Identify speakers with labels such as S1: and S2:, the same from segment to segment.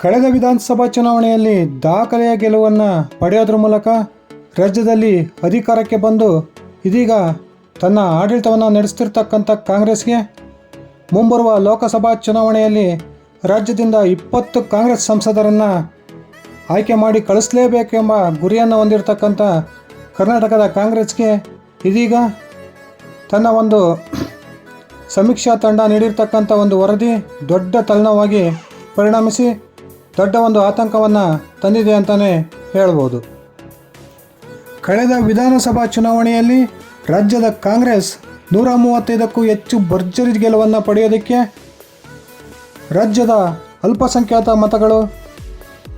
S1: ಕಳೆದ ವಿಧಾನಸಭಾ ಚುನಾವಣೆಯಲ್ಲಿ ದಾಖಲೆಯ ಗೆಲುವನ್ನು ಪಡೆಯೋದ್ರ ಮೂಲಕ ರಾಜ್ಯದಲ್ಲಿ ಅಧಿಕಾರಕ್ಕೆ ಬಂದು ಇದೀಗ ತನ್ನ ಆಡಳಿತವನ್ನು ನಡೆಸ್ತಿರ್ತಕ್ಕಂಥ ಕಾಂಗ್ರೆಸ್ಗೆ ಮುಂಬರುವ ಲೋಕಸಭಾ ಚುನಾವಣೆಯಲ್ಲಿ ರಾಜ್ಯದಿಂದ ಇಪ್ಪತ್ತು ಕಾಂಗ್ರೆಸ್ ಸಂಸದರನ್ನು ಆಯ್ಕೆ ಮಾಡಿ ಕಳಿಸಲೇಬೇಕೆಂಬ ಗುರಿಯನ್ನು ಹೊಂದಿರತಕ್ಕಂಥ ಕರ್ನಾಟಕದ ಕಾಂಗ್ರೆಸ್ಗೆ ಇದೀಗ ತನ್ನ ಒಂದು ಸಮೀಕ್ಷಾ ತಂಡ ನೀಡಿರ್ತಕ್ಕಂಥ ಒಂದು ವರದಿ ದೊಡ್ಡ ತಲೆನೋವಾಗಿ ಪರಿಣಮಿಸಿ ದೊಡ್ಡ ಒಂದು ಆತಂಕವನ್ನು ತಂದಿದೆ ಅಂತಲೇ ಹೇಳ್ಬೋದು. ಕಳೆದ ವಿಧಾನಸಭಾ ಚುನಾವಣೆಯಲ್ಲಿ ರಾಜ್ಯದ ಕಾಂಗ್ರೆಸ್ ನೂರ ಮೂವತ್ತೈದಕ್ಕೂ ಹೆಚ್ಚು ಭರ್ಜರಿ ಗೆಲುವನ್ನು ಪಡೆಯೋದಕ್ಕೆ ರಾಜ್ಯದ ಅಲ್ಪಸಂಖ್ಯಾತ ಮತಗಳು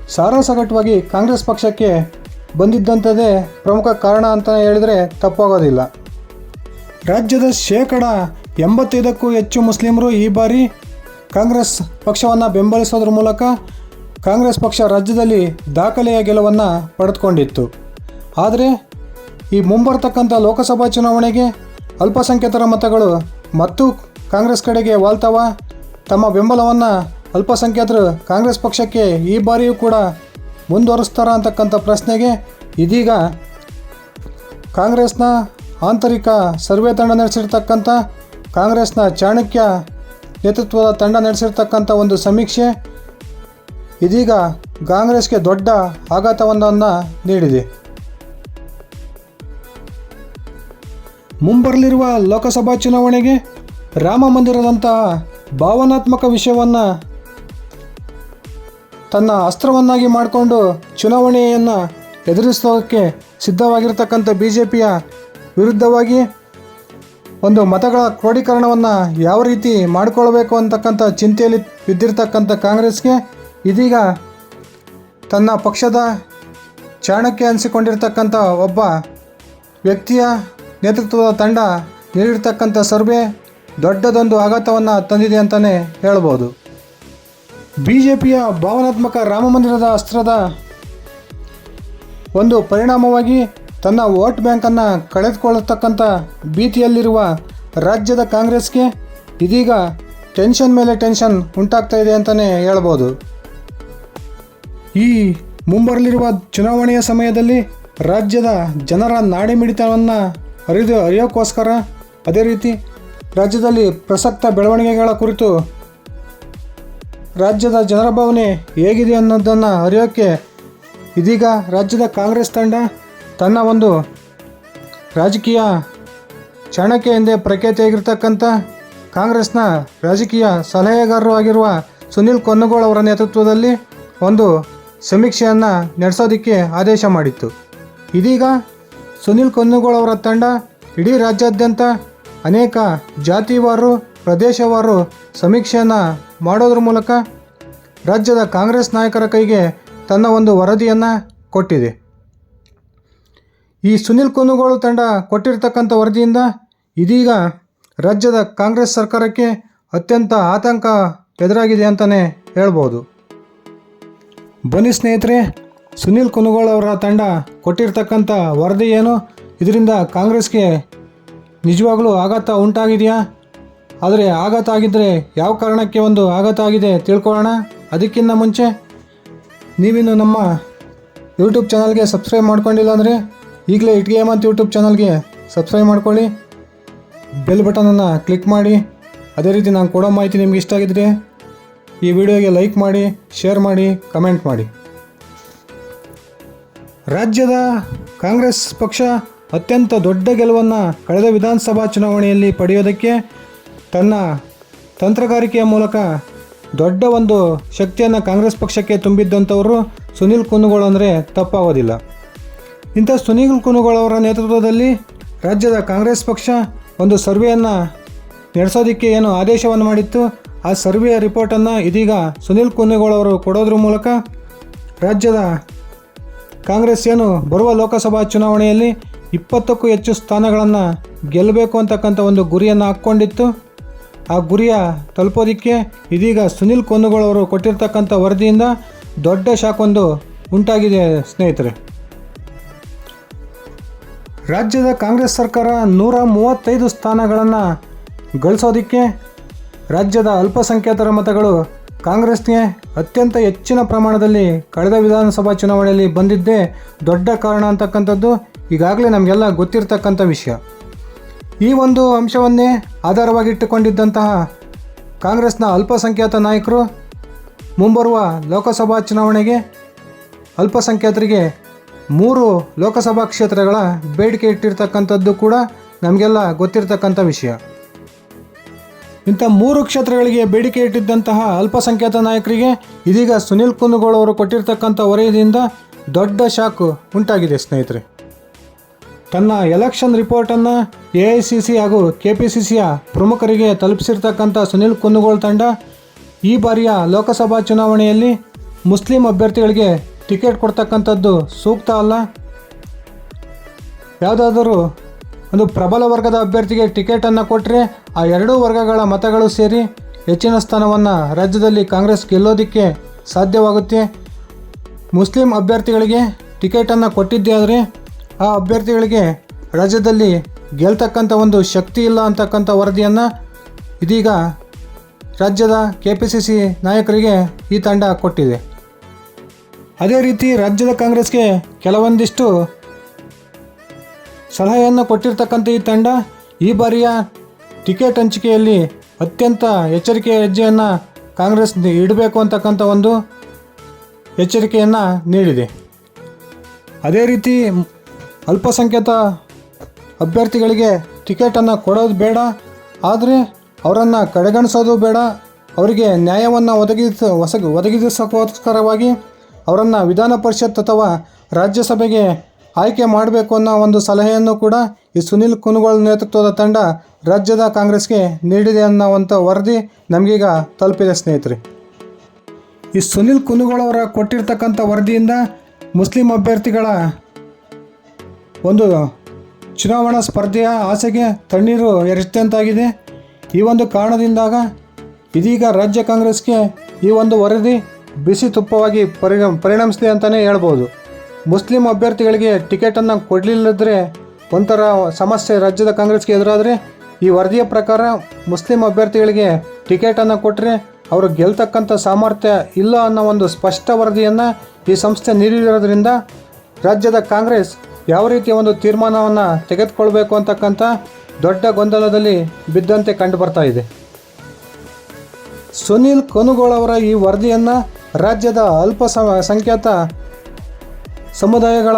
S1: ಸಾರಾಸಗಟವಾಗಿ ಕಾಂಗ್ರೆಸ್ ಪಕ್ಷಕ್ಕೆ ಬಂದಿದ್ದಂಥದ್ದೇ ಪ್ರಮುಖ ಕಾರಣ ಅಂತ ಹೇಳಿದರೆ ತಪ್ಪಾಗೋದಿಲ್ಲ. ರಾಜ್ಯದ ಶೇಕಡ ಎಂಬತ್ತೈದಕ್ಕೂ ಹೆಚ್ಚು ಮುಸ್ಲಿಮರು ಈ ಬಾರಿ ಕಾಂಗ್ರೆಸ್ ಪಕ್ಷವನ್ನು ಬೆಂಬಲಿಸೋದ್ರ ಮೂಲಕ ಕಾಂಗ್ರೆಸ್ ಪಕ್ಷ ರಾಜ್ಯದಲ್ಲಿ ದಾಖಲೆಯ ಗೆಲುವನ್ನು ಪಡೆದುಕೊಂಡಿತ್ತು. ಆದರೆ ಈ ಮುಂಬರ್ತಕ್ಕಂಥ ಲೋಕಸಭಾ ಚುನಾವಣೆಗೆ ಅಲ್ಪಸಂಖ್ಯಾತರ ಮತಗಳು ಮತ್ತು ಕಾಂಗ್ರೆಸ್ ಕಡೆಗೆ ವಾಲ್ತವ. ತಮ್ಮ ಬೆಂಬಲವನ್ನು ಅಲ್ಪಸಂಖ್ಯಾತರು ಕಾಂಗ್ರೆಸ್ ಪಕ್ಷಕ್ಕೆ ಈ ಬಾರಿಯೂ ಕೂಡ ಮುಂದುವರಿಸ್ತಾರ ಅಂತಕ್ಕಂಥ ಪ್ರಶ್ನೆಗೆ ಇದೀಗ ಕಾಂಗ್ರೆಸ್ನ ಆಂತರಿಕ ಸರ್ವೆ ತಂಡ ನಡೆಸಿರ್ತಕ್ಕಂಥ ಕಾಂಗ್ರೆಸ್ನ ಚಾಣಕ್ಯ ನೇತೃತ್ವದ ತಂಡ ನಡೆಸಿರ್ತಕ್ಕಂಥ ಒಂದು ಸಮೀಕ್ಷೆ ಇದೀಗ ಕಾಂಗ್ರೆಸ್ಗೆ ದೊಡ್ಡ ಆಘಾತವೊಂದನ್ನು ನೀಡಿದೆ. ಮುಂಬರಲಿರುವ ಲೋಕಸಭಾ ಚುನಾವಣೆಗೆ ರಾಮ ಮಂದಿರದಂತಹ ಭಾವನಾತ್ಮಕ ವಿಷಯವನ್ನು ತನ್ನ ಅಸ್ತ್ರವನ್ನಾಗಿ ಮಾಡಿಕೊಂಡು ಚುನಾವಣೆಯನ್ನು ಎದುರಿಸೋದಕ್ಕೆ ಸಿದ್ಧವಾಗಿರ್ತಕ್ಕಂಥ ಬಿ ಜೆ ಪಿಯ ವಿರುದ್ಧವಾಗಿ ಒಂದು ಮತಗಳ ಕ್ರೋಢೀಕರಣವನ್ನು ಯಾವ ರೀತಿ ಮಾಡಿಕೊಳ್ಬೇಕು ಅಂತಕ್ಕಂಥ ಚಿಂತೆಯಲ್ಲಿ ಬಿದ್ದಿರ್ತಕ್ಕಂಥ ಕಾಂಗ್ರೆಸ್ಗೆ ಇದೀಗ ತನ್ನ ಪಕ್ಷದ ಚಾಣಕ್ಯ ಅನಿಸಿಕೊಂಡಿರ್ತಕ್ಕಂಥ ಒಬ್ಬ ವ್ಯಕ್ತಿಯ ನೇತೃತ್ವದ ತಂಡ ನೀಡಿರ್ತಕ್ಕಂಥ ಸರ್ವೆ ದೊಡ್ಡದೊಂದು ಆಘಾತವನ್ನು ತಂದಿದೆ ಅಂತಲೇ ಹೇಳ್ಬೋದು. ಬಿ ಜೆ ಪಿಯ ಭಾವನಾತ್ಮಕ ರಾಮ ಮಂದಿರದ ಅಸ್ತ್ರದ ಒಂದು ಪರಿಣಾಮವಾಗಿ ತನ್ನ ವೋಟ್ ಬ್ಯಾಂಕನ್ನು ಕಳೆದುಕೊಳ್ಳತಕ್ಕಂಥ ಭೀತಿಯಲ್ಲಿರುವ ರಾಜ್ಯದ ಕಾಂಗ್ರೆಸ್ಗೆ ಇದೀಗ ಟೆನ್ಷನ್ ಮೇಲೆ ಟೆನ್ಷನ್ ಉಂಟಾಗ್ತಾ ಇದೆ ಅಂತಲೇ ಹೇಳ್ಬೋದು. ಈ ಮುಂಬರಲಿರುವ ಚುನಾವಣೆಯ ಸಮಯದಲ್ಲಿ ರಾಜ್ಯದ ಜನರ ನಾಡಿಮಿಡಿತವನ್ನು ಅರಿದು ಅರಿಯೋಕ್ಕೋಸ್ಕರ ಅದೇ ರೀತಿ ರಾಜ್ಯದಲ್ಲಿ ಪ್ರಸಕ್ತ ಬೆಳವಣಿಗೆಗಳ ಕುರಿತು ರಾಜ್ಯದ ಜನರ ಭಾವನೆ ಹೇಗಿದೆ ಅನ್ನೋದನ್ನು ಅರಿಯೋಕ್ಕೆ ಇದೀಗ ರಾಜ್ಯದ ಕಾಂಗ್ರೆಸ್ ತಂಡ ತನ್ನ ಒಂದು ರಾಜಕೀಯ ಚಾಣಕ್ಯ ಎಂದೇ ಪ್ರಖ್ಯಾತಿಯಾಗಿರ್ತಕ್ಕಂಥ ಕಾಂಗ್ರೆಸ್ನ ರಾಜಕೀಯ ಸಲಹೆಗಾರರು ಆಗಿರುವ ಸುನಿಲ್ ಕೊನ್ನಗೋಳ್ ಅವರ ನೇತೃತ್ವದಲ್ಲಿ ಒಂದು ಸಮೀಕ್ಷೆಯನ್ನು ನಡೆಸೋದಕ್ಕೆ ಆದೇಶ ಮಾಡಿತ್ತು. ಇದೀಗ ಸುನಿಲ್ ಕೊನ್ನಗೋಳ್ ಅವರ ತಂಡ ಇಡೀ ರಾಜ್ಯಾದ್ಯಂತ ಅನೇಕ ಜಾತಿವಾರು, ಪ್ರದೇಶವಾರು ಸಮೀಕ್ಷೆಯನ್ನು ಮಾಡೋದ್ರ ಮೂಲಕ ರಾಜ್ಯದ ಕಾಂಗ್ರೆಸ್ ನಾಯಕರ ಕೈಗೆ ತನ್ನ ಒಂದು ವರದಿಯನ್ನು ಕೊಟ್ಟಿದೆ. ಈ ಸುನಿಲ್ ಕುನುಗೋಳು ತಂಡ ಕೊಟ್ಟಿರ್ತಕ್ಕಂಥ ವರದಿಯಿಂದ ಇದೀಗ ರಾಜ್ಯದ ಕಾಂಗ್ರೆಸ್ ಸರ್ಕಾರಕ್ಕೆ ಅತ್ಯಂತ ಆತಂಕ ಎದುರಾಗಿದೆ ಅಂತಲೇ ಹೇಳ್ಬೋದು. ಬನ್ನಿ ಸ್ನೇಹಿತರೆ, ಸುನಿಲ್ ಕುನುಗೋಳ್ ಅವರ ತಂಡ ಕೊಟ್ಟಿರ್ತಕ್ಕಂಥ ವರದಿ ಏನು? ಇದರಿಂದ ಕಾಂಗ್ರೆಸ್ಗೆ ನಿಜವಾಗ್ಲೂ ಆಘಾತ ಉಂಟಾಗಿದೆಯಾ? ಆದರೆ ಆಘಾತ ಆಗಿದ್ದರೆ ಯಾವ ಕಾರಣಕ್ಕೆ ಒಂದು ಆಘಾತ ಆಗಿದೆ ತಿಳ್ಕೊಳ್ಳೋಣ. ಅದಕ್ಕಿಂತ ಮುಂಚೆ ನೀವಿನ್ನು ನಮ್ಮ ಯೂಟ್ಯೂಬ್ ಚಾನಲ್ಗೆ ಸಬ್ಸ್ಕ್ರೈಬ್ ಮಾಡ್ಕೊಂಡಿಲ್ಲ ಅಂದರೆ ಈಗಲೇ ಇಟ್ಗೆ ಮತ್ತು ಯೂಟ್ಯೂಬ್ ಚಾನಲ್ಗೆ ಸಬ್ಸ್ಕ್ರೈಬ್ ಮಾಡ್ಕೊಳ್ಳಿ. ಬೆಲ್ ಬಟನನ್ನು ಕ್ಲಿಕ್ ಮಾಡಿ. ಅದೇ ರೀತಿ ನಾನು ಕೊಡೋ ಮಾಹಿತಿ ನಿಮ್ಗೆ ಇಷ್ಟ ಆಗಿದ್ರೆ ಈ ವಿಡಿಯೋಗೆ ಲೈಕ್ ಮಾಡಿ, ಶೇರ್ ಮಾಡಿ, ಕಮೆಂಟ್ ಮಾಡಿ. ರಾಜ್ಯದ ಕಾಂಗ್ರೆಸ್ ಪಕ್ಷ ಅತ್ಯಂತ ದೊಡ್ಡ ಗೆಲುವನ್ನು ಕಳೆದ ವಿಧಾನಸಭಾ ಚುನಾವಣೆಯಲ್ಲಿ ಪಡೆಯೋದಕ್ಕೆ ತನ್ನ ತಂತ್ರಗಾರಿಕೆಯ ಮೂಲಕ ದೊಡ್ಡ ಒಂದು ಶಕ್ತಿಯನ್ನು ಕಾಂಗ್ರೆಸ್ ಪಕ್ಷಕ್ಕೆ ತುಂಬಿದ್ದಂಥವರು ಸುನಿಲ್ ಕುನುಗೋಳ ಅಂದರೆ ತಪ್ಪಾಗೋದಿಲ್ಲ. ಇಂಥ ಸುನೀಲ್ ಕುನುಗೋಳ ಅವರ ನೇತೃತ್ವದಲ್ಲಿ ರಾಜ್ಯದ ಕಾಂಗ್ರೆಸ್ ಪಕ್ಷ ಒಂದು ಸರ್ವೆಯನ್ನು ನಡೆಸೋದಕ್ಕೆ ಏನು ಆದೇಶವನ್ನು ಮಾಡಿತ್ತು. ಆ ಸರ್ವೆಯ ರಿಪೋರ್ಟನ್ನು ಇದೀಗ ಸುನಿಲ್ ಅವರು ಕೊಡೋದ್ರ ಮೂಲಕ ರಾಜ್ಯದ ಕಾಂಗ್ರೆಸ್ ಏನು ಬರುವ ಲೋಕಸಭಾ ಚುನಾವಣೆಯಲ್ಲಿ ಇಪ್ಪತ್ತಕ್ಕೂ ಹೆಚ್ಚು ಸ್ಥಾನಗಳನ್ನು ಗೆಲ್ಲಬೇಕು ಅಂತಕ್ಕಂಥ ಒಂದು ಗುರಿಯನ್ನು ಹಾಕ್ಕೊಂಡಿತ್ತು. ಆ ಗುರಿಯ ತಲುಪೋದಕ್ಕೆ ಇದೀಗ ಸುನಿಲ್ ಅವರು ಕೊಟ್ಟಿರ್ತಕ್ಕಂಥ ವರದಿಯಿಂದ ದೊಡ್ಡ ಶಾಖೊಂದು ಉಂಟಾಗಿದೆ ಸ್ನೇಹಿತರೆ. ರಾಜ್ಯದ ಕಾಂಗ್ರೆಸ್ ಸರ್ಕಾರ ನೂರ ಮೂವತ್ತೈದು ಸ್ಥಾನಗಳನ್ನು ಗಳಿಸೋದಕ್ಕೆ ರಾಜ್ಯದ ಅಲ್ಪಸಂಖ್ಯಾತರ ಮತಗಳು ಕಾಂಗ್ರೆಸ್ಗೆ ಅತ್ಯಂತ ಹೆಚ್ಚಿನ ಪ್ರಮಾಣದಲ್ಲಿ ಕಳೆದ ವಿಧಾನಸಭಾ ಚುನಾವಣೆಯಲ್ಲಿ ಬಂದಿದ್ದೇ ದೊಡ್ಡ ಕಾರಣ ಅಂತಕ್ಕಂಥದ್ದು ಈಗಾಗಲೇ ನಮಗೆಲ್ಲ ಗೊತ್ತಿರತಕ್ಕಂಥ ವಿಷಯ. ಈ ಒಂದು ಅಂಶವನ್ನೇ ಆಧಾರವಾಗಿಟ್ಟುಕೊಂಡಿದ್ದಂತಹ ಕಾಂಗ್ರೆಸ್ನ ಅಲ್ಪಸಂಖ್ಯಾತ ನಾಯಕರು ಮುಂಬರುವ ಲೋಕಸಭಾ ಚುನಾವಣೆಗೆ ಅಲ್ಪಸಂಖ್ಯಾತರಿಗೆ ಮೂರು ಲೋಕಸಭಾ ಕ್ಷೇತ್ರಗಳ ಬೇಡಿಕೆ ಇಟ್ಟಿರ್ತಕ್ಕಂಥದ್ದು ಕೂಡ ನಮಗೆಲ್ಲ ಗೊತ್ತಿರತಕ್ಕಂಥ ವಿಷಯ. ಇಂಥ ಮೂರು ಕ್ಷೇತ್ರಗಳಿಗೆ ಬೇಡಿಕೆ ಇಟ್ಟಿದ್ದಂತಹ ಅಲ್ಪಸಂಖ್ಯಾತ ನಾಯಕರಿಗೆ ಇದೀಗ ಸುನಿಲ್ ಕುಂದಗೋಳ್ ಅವರು ಕೊಟ್ಟಿರ್ತಕ್ಕಂಥ ವರದಿಯಿಂದ ದೊಡ್ಡ ಶಾಕ್ ಉಂಟಾಗಿದೆ, ಸ್ನೇಹಿತರೆ. ತನ್ನ ಎಲೆಕ್ಷನ್ ರಿಪೋರ್ಟನ್ನು ಎ ಐ ಸಿ ಸಿ ಹಾಗೂ ಕೆ ಪಿ ಸಿ ಸಿಯ ಪ್ರಮುಖರಿಗೆ ತಲುಪಿಸಿರ್ತಕ್ಕಂಥ ಸುನಿಲ್ ಕುಂದಗೋಳ್ ತಂಡ ಈ ಬಾರಿಯ ಲೋಕಸಭಾ ಚುನಾವಣೆಯಲ್ಲಿ ಮುಸ್ಲಿಂ ಅಭ್ಯರ್ಥಿಗಳಿಗೆ ಟಿಕೆಟ್ ಕೊಡ್ತಕ್ಕಂಥದ್ದು ಸೂಕ್ತ ಅಲ್ಲ. ಯಾವುದಾದರೂ ಒಂದು ಪ್ರಬಲ ವರ್ಗದ ಅಭ್ಯರ್ಥಿಗೆ ಟಿಕೆಟನ್ನು ಕೊಟ್ಟರೆ ಆ ಎರಡೂ ವರ್ಗಗಳ ಮತಗಳು ಸೇರಿ ಹೆಚ್ಚಿನ ಸ್ಥಾನವನ್ನು ರಾಜ್ಯದಲ್ಲಿ ಕಾಂಗ್ರೆಸ್ ಗೆಲ್ಲೋದಕ್ಕೆ ಸಾಧ್ಯವಾಗುತ್ತೆ. ಮುಸ್ಲಿಂ ಅಭ್ಯರ್ಥಿಗಳಿಗೆ ಟಿಕೆಟನ್ನು ಕೊಟ್ಟಿದ್ದೇ ಆದರೆ ಆ ಅಭ್ಯರ್ಥಿಗಳಿಗೆ ರಾಜ್ಯದಲ್ಲಿ ಗೆಲ್ತಕ್ಕಂಥ ಒಂದು ಶಕ್ತಿ ಇಲ್ಲ ಅಂತಕ್ಕಂಥ ವರದಿಯನ್ನು ಇದೀಗ ರಾಜ್ಯದ ಕೆ ಪಿ ಸಿ ಸಿ ನಾಯಕರಿಗೆ ಈ ತಂಡ ಕೊಟ್ಟಿದೆ. ಅದೇ ರೀತಿ ರಾಜ್ಯದ ಕಾಂಗ್ರೆಸ್ಗೆ ಕೆಲವೊಂದಿಷ್ಟು ಸಲಹೆಯನ್ನು ಕೊಟ್ಟಿರ್ತಕ್ಕಂಥ ಈ ತಂಡ ಈ ಬಾರಿಯ ಟಿಕೆಟ್ ಹಂಚಿಕೆಯಲ್ಲಿ ಅತ್ಯಂತ ಎಚ್ಚರಿಕೆಯ ಹೆಜ್ಜೆಯನ್ನು ಕಾಂಗ್ರೆಸ್ ಇಡಬೇಕು ಅಂತಕ್ಕಂಥ ಒಂದು ಎಚ್ಚರಿಕೆಯನ್ನು ನೀಡಿದೆ. ಅದೇ ರೀತಿ ಅಲ್ಪಸಂಖ್ಯಾತ ಅಭ್ಯರ್ಥಿಗಳಿಗೆ ಟಿಕೆಟನ್ನು ಕೊಡೋದು ಬೇಡ, ಆದರೆ ಅವರನ್ನು ಕಡೆಗಣಿಸೋದು ಬೇಡ, ಅವರಿಗೆ ನ್ಯಾಯವನ್ನು ಒದಗಿಸ ಹೊಸ ಒದಗಿಸೋಸ್ಕರವಾಗಿ ಅವರನ್ನು ವಿಧಾನ ಪರಿಷತ್ ಅಥವಾ ರಾಜ್ಯಸಭೆಗೆ ಆಯ್ಕೆ ಮಾಡಬೇಕು ಅನ್ನೋ ಒಂದು ಸಲಹೆಯನ್ನು ಕೂಡ ಈ ಸುನಿಲ್ ಕುನುಗೋಳ್ ನೇತೃತ್ವದ ತಂಡ ರಾಜ್ಯದ ಕಾಂಗ್ರೆಸ್ಗೆ ನೀಡಿದೆ ಅನ್ನೋವಂಥ ವರದಿ ನಮಗೀಗ ತಲುಪಿದೆ ಸ್ನೇಹಿತರೆ. ಈ ಸುನಿಲ್ ಕುನುಗೋಳ್ ಅವರ ಕೊಟ್ಟಿರ್ತಕ್ಕಂಥ ವರದಿಯಿಂದ ಮುಸ್ಲಿಂ ಅಭ್ಯರ್ಥಿಗಳ ಒಂದು ಚುನಾವಣಾ ಸ್ಪರ್ಧೆಯ ಆಸೆಗೆ ತಣ್ಣೀರು ಎರಚಿದಂತಾಗಿದೆ. ಈ ಒಂದು ಕಾರಣದಿಂದಾಗ ಇದೀಗ ರಾಜ್ಯ ಕಾಂಗ್ರೆಸ್ಗೆ ಈ ಒಂದು ವರದಿ ಬಿಸಿ ತುಪ್ಪವಾಗಿ ಪರಿಣ ಪರಿಣಮಿಸಿದೆ ಅಂತಲೇ ಹೇಳ್ಬೋದು. ಮುಸ್ಲಿಂ ಅಭ್ಯರ್ಥಿಗಳಿಗೆ ಟಿಕೆಟನ್ನು ಕೊಡಲಿಲ್ಲದ್ರೆ ಒಂಥರ ಸಮಸ್ಯೆ ರಾಜ್ಯದ ಕಾಂಗ್ರೆಸ್ಗೆ ಎದುರಾದರೆ ಈ ವರದಿಯ ಪ್ರಕಾರ ಮುಸ್ಲಿಂ ಅಭ್ಯರ್ಥಿಗಳಿಗೆ ಟಿಕೆಟನ್ನು ಕೊಟ್ಟರೆ ಅವರು ಗೆಲ್ತಕ್ಕಂಥ ಸಾಮರ್ಥ್ಯ ಇಲ್ಲ ಅನ್ನೋ ಒಂದು ಸ್ಪಷ್ಟ ವರದಿಯನ್ನು ಈ ಸಂಸ್ಥೆ ನೀಡಿರೋದ್ರಿಂದ ರಾಜ್ಯದ ಕಾಂಗ್ರೆಸ್ ಯಾವ ರೀತಿಯ ಒಂದು ತೀರ್ಮಾನವನ್ನು ತೆಗೆದುಕೊಳ್ಬೇಕು ಅಂತಕ್ಕಂಥ ದೊಡ್ಡ ಗೊಂದಲದಲ್ಲಿ ಬಿದ್ದಂತೆ ಕಂಡು ಬರ್ತಾ ಇದೆ. ಸುನೀಲ್ ಕೊನುಗೋಳ್ ಅವರ ಈ ವರದಿಯನ್ನು ರಾಜ್ಯದ ಅಲ್ಪ ಸಂಖ್ಯಾತ ಸಮುದಾಯಗಳ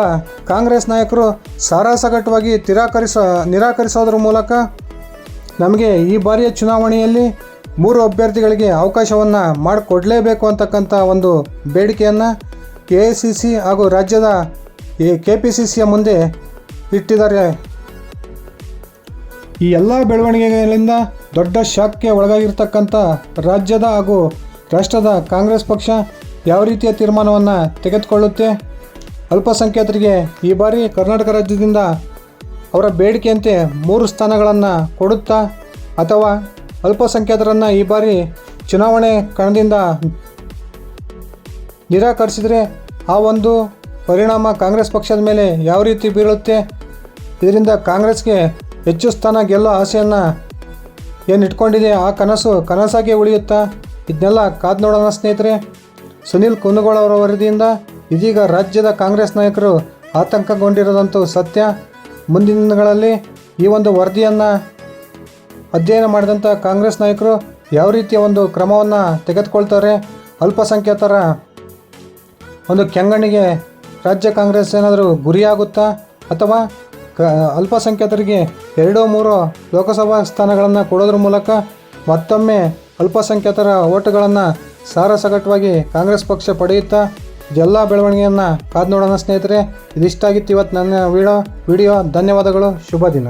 S1: ಕಾಂಗ್ರೆಸ್ ನಾಯಕರು ಸಾರಾಸಗಟವಾಗಿ ತಿರಾಕರಿಸ, ನಿರಾಕರಿಸೋದ್ರ ಮೂಲಕ ನಮಗೆ ಈ ಬಾರಿಯ ಚುನಾವಣೆಯಲ್ಲಿ ಮೂರು ಅಭ್ಯರ್ಥಿಗಳಿಗೆ ಅವಕಾಶವನ್ನು ಮಾಡಿಕೊಡಲೇಬೇಕು ಅಂತಕ್ಕಂಥ ಒಂದು ಬೇಡಿಕೆಯನ್ನು ಎ ಸಿ ಸಿ ಹಾಗೂ ರಾಜ್ಯದ ಕೆ ಪಿ ಸಿ ಸಿಯ ಮುಂದೆ ಇಟ್ಟಿದ್ದಾರೆ. ಈ ಎಲ್ಲ ಬೆಳವಣಿಗೆಗಳಿಂದ ದೊಡ್ಡ ಶಾಕ್ಗೆ ಒಳಗಾಗಿರ್ತಕ್ಕಂಥ ರಾಜ್ಯದ ಹಾಗೂ ರಾಷ್ಟ್ರದ ಕಾಂಗ್ರೆಸ್ ಪಕ್ಷ ಯಾವ ರೀತಿಯ ತೀರ್ಮಾನವನ್ನು ತೆಗೆದುಕೊಳ್ಳುತ್ತೆ? ಅಲ್ಪಸಂಖ್ಯಾತರಿಗೆ ಈ ಬಾರಿ ಕರ್ನಾಟಕ ರಾಜ್ಯದಿಂದ ಅವರ ಬೇಡಿಕೆಯಂತೆ ಮೂರು ಸ್ಥಾನಗಳನ್ನು ಕೊಡುತ್ತಾ ಅಥವಾ ಅಲ್ಪಸಂಖ್ಯಾತರನ್ನು ಈ ಬಾರಿ ಚುನಾವಣೆ ಕಣದಿಂದ ನಿರಾಕರಿಸಿದರೆ ಆ ಒಂದು ಪರಿಣಾಮ ಕಾಂಗ್ರೆಸ್ ಪಕ್ಷದ ಮೇಲೆ ಯಾವ ರೀತಿ ಬೀಳುತ್ತೆ? ಇದರಿಂದ ಕಾಂಗ್ರೆಸ್ಗೆ ಹೆಚ್ಚು ಸ್ಥಾನ ಗೆಲ್ಲೋ ಆಸೆಯನ್ನು ಏನು ಇಟ್ಕೊಂಡಿದೆ? ಆ ಕನಸು ಕನಸಾಗಿ ಉಳಿಯುತ್ತಾ? ಇದನ್ನೆಲ್ಲ ಕಾದು ನೋಡೋಣ ಸ್ನೇಹಿತರೆ. ಸುನಿಲ್ ಅವರ ವರದಿಯಿಂದ ಇದೀಗ ರಾಜ್ಯದ ಕಾಂಗ್ರೆಸ್ ನಾಯಕರು ಆತಂಕಗೊಂಡಿರೋದಂತೂ ಸತ್ಯ. ಮುಂದಿನ ದಿನಗಳಲ್ಲಿ ಈ ಒಂದು ವರದಿಯನ್ನು ಅಧ್ಯಯನ ಮಾಡಿದಂಥ ಕಾಂಗ್ರೆಸ್ ನಾಯಕರು ಯಾವ ರೀತಿಯ ಒಂದು ಕ್ರಮವನ್ನು ತೆಗೆದುಕೊಳ್ತಾರೆ? ಅಲ್ಪಸಂಖ್ಯಾತರ ಒಂದು ಕೆಂಗಣ್ಣಿಗೆ ರಾಜ್ಯ ಕಾಂಗ್ರೆಸ್ ಏನಾದರೂ ಗುರಿಯಾಗುತ್ತಾ? ಅಥವಾ ಕ, ಅಲ್ಪಸಂಖ್ಯಾತರಿಗೆ ಎರಡೋ ಮೂರೋ ಲೋಕಸಭಾ ಸ್ಥಾನಗಳನ್ನು ಕೊಡೋದ್ರ ಮೂಲಕ ಮತ್ತೊಮ್ಮೆ ಅಲ್ಪಸಂಖ್ಯಾತರ ಓಟುಗಳನ್ನು ಸಾರಸಗಟವಾಗಿ ಕಾಂಗ್ರೆಸ್ ಪಕ್ಷ ಪಡೆಯುತ್ತಾ? ಇದೆಲ್ಲ ಬೆಳವಣಿಗೆಯನ್ನು ಕಾದು ನೋಡೋಣ ಸ್ನೇಹಿತರೆ. ಇದಿಷ್ಟಾಗಿತ್ತು ಇವತ್ತು ನನ್ನ ವಿಡಿಯೋ ವಿಡಿಯೋ. ಧನ್ಯವಾದಗಳು. ಶುಭ ದಿನ.